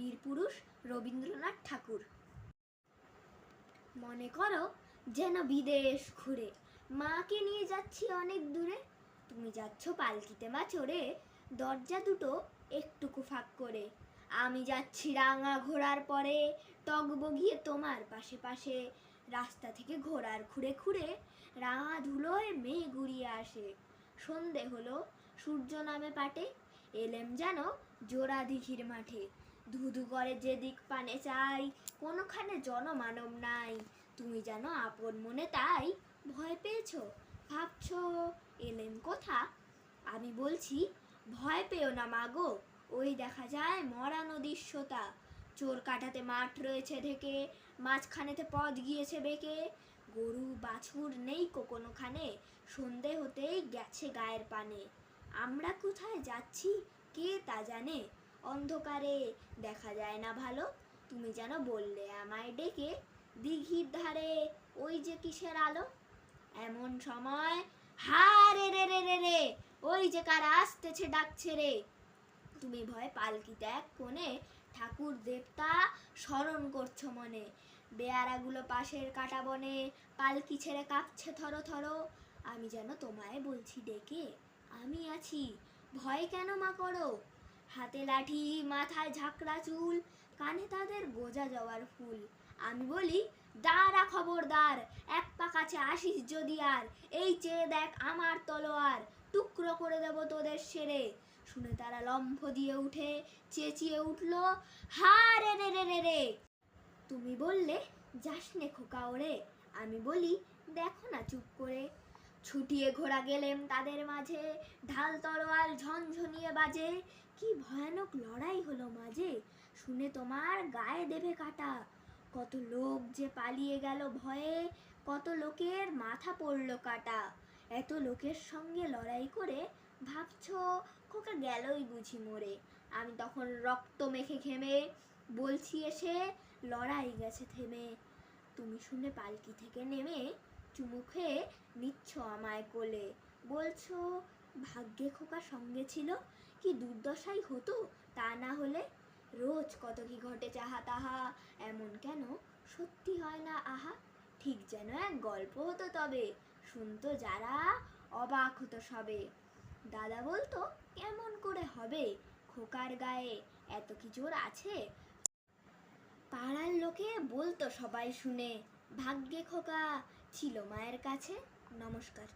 বীরপুরুষ রবীন্দ্রনাথ ঠাকুর। মনে করো যেন বিদেশ ঘুরে মাকে নিয়ে যাচ্ছি অনেক দূরে। তুমি যাচ্ছ পালকিতে মা চড়ে দরজা দুটো একটুকু ফাঁক করে। আমি যাচ্ছি রাঙা ঘোড়ার পরে টগবগিয়ে তোমার পাশে পাশে। রাস্তা থেকে ঘোড়ার খুঁড়ে খুঁড়ে রাঙা ধুলোয় মেয়ে গুড়িয়ে আসে। সন্ধে হলো, সূর্য নামে পাটে, এলেম যেন জোড়া দিঘির মাঠে। ধুধু করে যেদিক পানে চাই, কোনোখানে জনমানব নাই। তুমি যেন আপন মনে তাই ভয় পেয়েছ, ভাবছ এলেম কোথা? আমি বলছি, ভয় পেও না মাগো ওই দেখা যায় মরা নদীর চোর কাটাতে মাঠ রয়েছে ঢেকে, মাঝখানেতে পথ গিয়েছে বেঁকে। গরু, বাছুর নেই কোনোখানে, সন্ধে হতেই গেছে গায়ের পানে। আমরা কোথায় যাচ্ছি, কে তা জানে? অন্ধকারে দেখা যায় না ভালো। তুমি যেন বললে আমায় ডেকে দিঘির ধারে ওই যে কিসের আলো? এমন সময় হা রে রে রে রে, ওই যে কারা আসতেছে, ডাকছে রে। তুমি ভয় পালকি এক কোণে ঠাকুর দেবতা স্মরণ করছ মনে। বেয়ারাগুলো পাশের কাটা বনে পালকি ছেড়ে কাঁপছে থরো থরো। আমি যেন তোমায় বলছি, ডেকে। আমি আছি। ভয় কেন মা করো? হাতে লাঠি, মাথায় ঝাঁকড়া চুল, কানে তাদের গোজা যাওয়ার ফুল। আমি বলি, দাঁড়া খবরদার, এক পা কাছে আসিস যদি আর, এই চেয়ে দেখ আমার তলোয়ার, টুকরো করে দেব তোদের সেরে। শুনে তারা লম্ফ দিয়ে উঠে চেঁচিয়ে উঠল, হা রে রে রে রে রে। তুমি বললে, যাস নে খোকা ওরে। আমি বলি, দেখো না চুপ করে। ছুটিয়ে ঘোড়া গেলেম তাদের মাঝে। ঢাল তরোয়াল ঝনঝনিয়ে বাজে। কি ভয়ানক লড়াই হলো মাঝে। শুনে তোমার গায়ে দেবে কাটা। কত লোক যে পালিয়ে গেল ভয়ে, কত লোকের মাথা পড়ল কাটা। এত লোকের সঙ্গে লড়াই করে ভাবছ, খোকা গেলই বুঝি মরে। আমি তখন রক্ত মেখে ঘেমে বলছি এসে, লড়াই গেছে থেমে। তুমি শুনে পালকি থেকে নেমে চুমু খেয়ে নিচ্ছ আমায় কোলে। বলছো, ভাগ্যে খোকা সঙ্গে ছিল, কি দুর্দশাই হতো তা না হলে? রোজ কত কি ঘটে চাহা তাহা, এমন কেন? সত্যি হয় না আহা, ঠিক যেন এক গল্প হতো তবে, শুনতো যারা অবাক হতো সবে। দাদা বলতো, কেমন করে হবে? খোকার গায়ে এত কি জোর আছে? পাড়ার লোকে বলতো সবাই শুনে, ভাগ্যে খোকা ছিল। মায়ের কাছে নমস্কার।